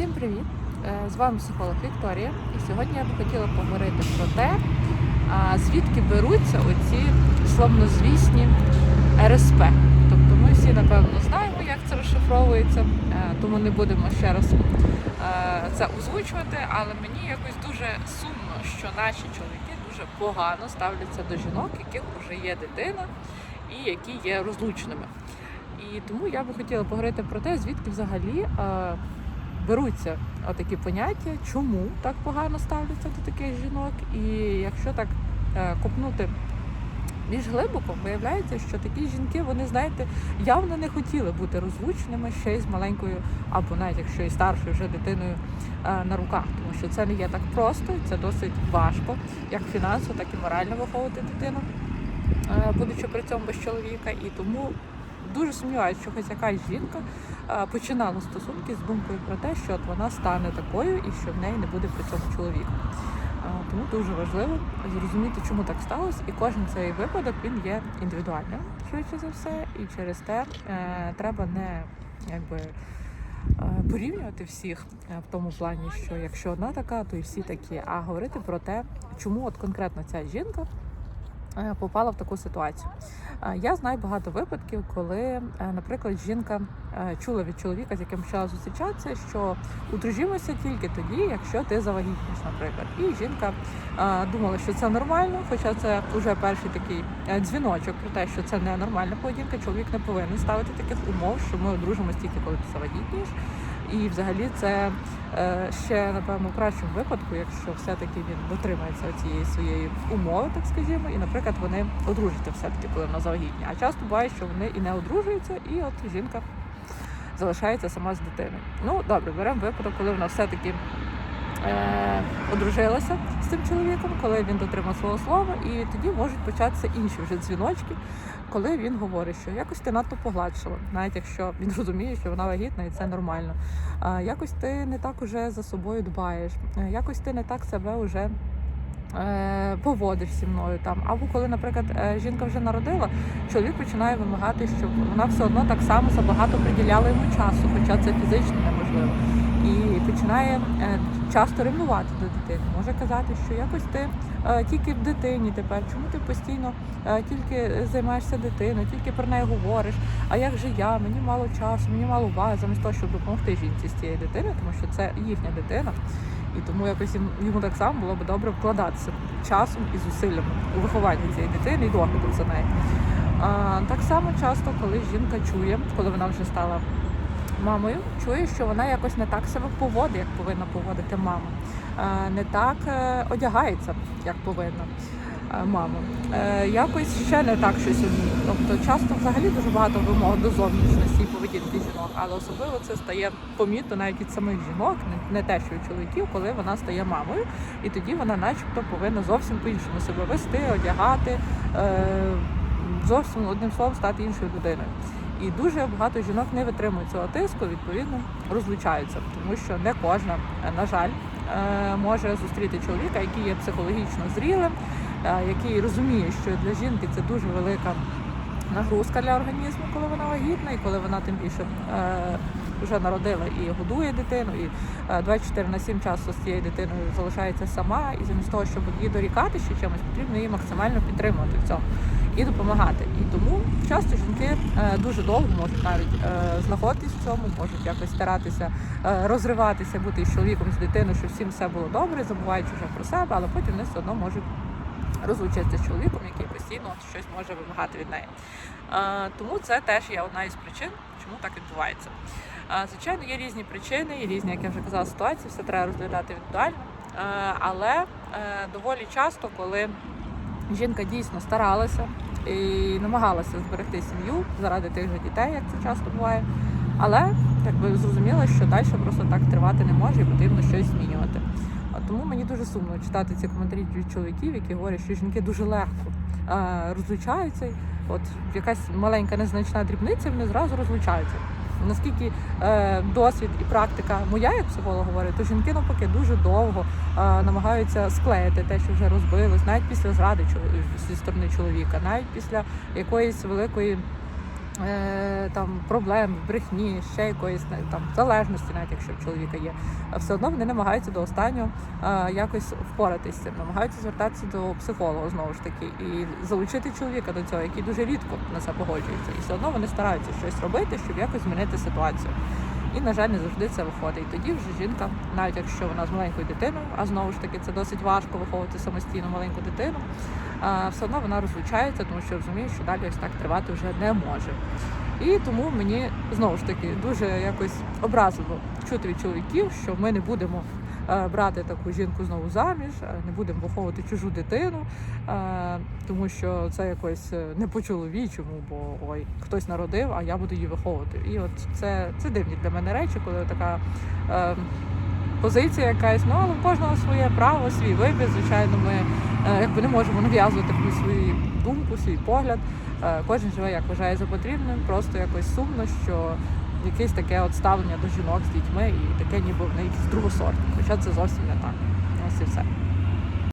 Всім привіт! Е, З вами психолог Вікторія. І сьогодні я би хотіла поговорити про те, звідки беруться оці славнозвісні РСП. Тобто ми всі напевно знаємо, як це розшифровується, е, тому не будемо ще раз е, це озвучувати. Але мені якось дуже сумно, що наші чоловіки дуже погано ставляться до жінок, яких вже є дитина і які є розлучними. І тому я би хотіла поговорити про те, звідки взагалі беруться отакі поняття, чому так погано ставляться до таких жінок. І якщо так е, копнути більш глибоко, виявляється, що такі жінки, вони, знаєте, явно не хотіли бути розлучними ще й з маленькою, або навіть якщо і старшою вже дитиною е, на руках, тому що це не є так просто, це досить важко, як фінансово, так і морально виховувати дитину, е, будучи при цьому без чоловіка. І тому дуже сумніваюся, що хоч якась жінка починала стосунки з думкою про те, що от вона стане такою і що в неї не буде при цьому чоловіка. Тому дуже важливо зрозуміти, чому так сталося, і кожен цей випадок він є індивідуальним, швидше за все, і через те е, треба не якби. е, Порівнювати всіх е, в тому плані, що якщо одна така, то і всі такі, а говорити про те, чому от конкретно ця жінка попала в таку ситуацію. Е, Я знаю багато випадків, коли, е, наприклад, жінка е, чула від чоловіка, з яким почала зустрічатися, що одружимося тільки тоді, якщо ти завагітніш, наприклад. І жінка е, думала, що це нормально, хоча це вже перший такий е, дзвіночок про те, що це не нормальна поведінка. Чоловік не повинен ставити таких умов, що ми одружимося тільки коли ти завагітнієш. І взагалі це е, ще напевно в кращому випадку, якщо все-таки він дотримається цієї своєї умови, так скажімо, і, наприклад, вони одружаться все-таки, коли вона завагітня. А часто буває, що вони і не одружуються, і от жінка залишається сама з дитиною. Ну добре, беремо випадок, коли вона все-таки одружилася з цим чоловіком, коли він дотримав свого слова, і тоді можуть початися інші вже дзвіночки, коли він говорить, що якось ти надто погладшила, навіть якщо він розуміє, що вона вагітна і це нормально. Якось ти не так уже за собою дбаєш, е, якось ти не так себе вже. е, Поводиш зі мною там, або коли, наприклад, е, жінка вже народила, чоловік починає вимагати, щоб вона все одно так само забагато приділяла йому часу, хоча це фізично неможливо. Починає е, часто ревнувати до дитини. Може казати, що якось ти е, тільки в дитині тепер, чому ти постійно е, тільки займаєшся дитиною, тільки про неї говориш. А як же я? Мені мало часу, мені мало уваги, замість того, щоб допомогти жінці з цією дитиною, тому що це їхня дитина. І тому якось йому так само було б добре вкладатися часом і зусиллями у виховання цієї дитини і догляду за нею. Так само часто, коли жінка чує, коли вона вже стала мамою, чує, що вона якось не так себе поводить, як повинна поводити мама. Не так е, одягається, як повинна е, мама. Е, якось ще не так щось вміє. Тобто часто взагалі дуже багато вимог до зовнішності і поведінки жінок, але особливо це стає помітно навіть від самих жінок, не, те, що від чоловіків, коли вона стає мамою, і тоді вона, начебто, повинна зовсім по-іншому себе вести, одягати, е, зовсім одним словом стати іншою людиною. І дуже багато жінок не витримують цього тиску, відповідно розлучаються, тому що не кожна, е, на жаль, е, може зустріти чоловіка, який є психологічно зрілим, е, який розуміє, що для жінки це дуже велика нагрузка для організму, коли вона вагітна, і коли вона тим більше вже народила і годує дитину, і е, 24 на 7 часу з цією дитиною залишається сама, і замість того, щоб їй дорікати ще чимось, потрібно її максимально підтримувати в цьому і допомагати. І тому часто жінки е, дуже довго можуть навіть е, знаходитись в цьому, можуть якось старатися е, розриватися, бути із чоловіком, з дитиною, щоб всім все було добре, забуваючи вже про себе, але потім вони все одно можуть розлучитися з чоловіком, який постійно щось може вимагати від неї. Тому це теж є одна із причин, чому так відбувається. Звичайно, є різні причини, є різні, як я вже казала, ситуації, все треба розглядати індивідуально. Але е, доволі часто, коли жінка дійсно старалася і намагалася зберегти сім'ю заради тих же дітей, як це часто буває. Але так би зрозуміло, що далі просто так тривати не може і потрібно щось змінювати. Тому мені дуже сумно читати ці коментарі від чоловіків, які говорять, що жінки дуже легко е, розлучаються. От якась маленька незначна дрібниця, вони зразу розлучаються. Наскільки е, досвід і практика моя, як психолог говорить, то жінки навпаки дуже довго е, намагаються склеїти те, що вже розбилось, навіть після зради чоло- зі сторони чоловіка, навіть після якоїсь великої там проблем, брехні, ще якоїсь там залежності, навіть якщо в чоловіка є, все одно вони намагаються до останнього е, якось впоратися намагаються звертатися до психолога знову ж таки і залучити чоловіка до цього, який дуже рідко на це погоджується. І все одно вони стараються щось робити, щоб якось змінити ситуацію. І, на жаль, не завжди це виходить. І тоді вже жінка, навіть якщо вона з маленькою дитиною, а знову ж таки це досить важко виховувати самостійно маленьку дитину, все одно вона розлучається, тому що розуміє, що далі ось так тривати вже не може. І тому мені знову ж таки дуже якось образливо чути від чоловіків, що ми не будемо брати таку жінку знову заміж, е, не будемо виховувати чужу дитину, е, тому що це якось е, не по-чоловічому, бо ой, хтось народив, а я буду її виховувати. І от це, це дивні для мене речі, коли така. Е, Позиція якась, ну але у кожного своє право, свій вибір. Звичайно, ми е, якби не можемо нав'язувати якусь свою думку, свій погляд. Е, Кожен живе як вважає за потрібним. Просто якось сумно, що якесь таке от ставлення до жінок з дітьми і таке, ніби вони якісь другосортні. Хоча це зовсім не так. Ось і все.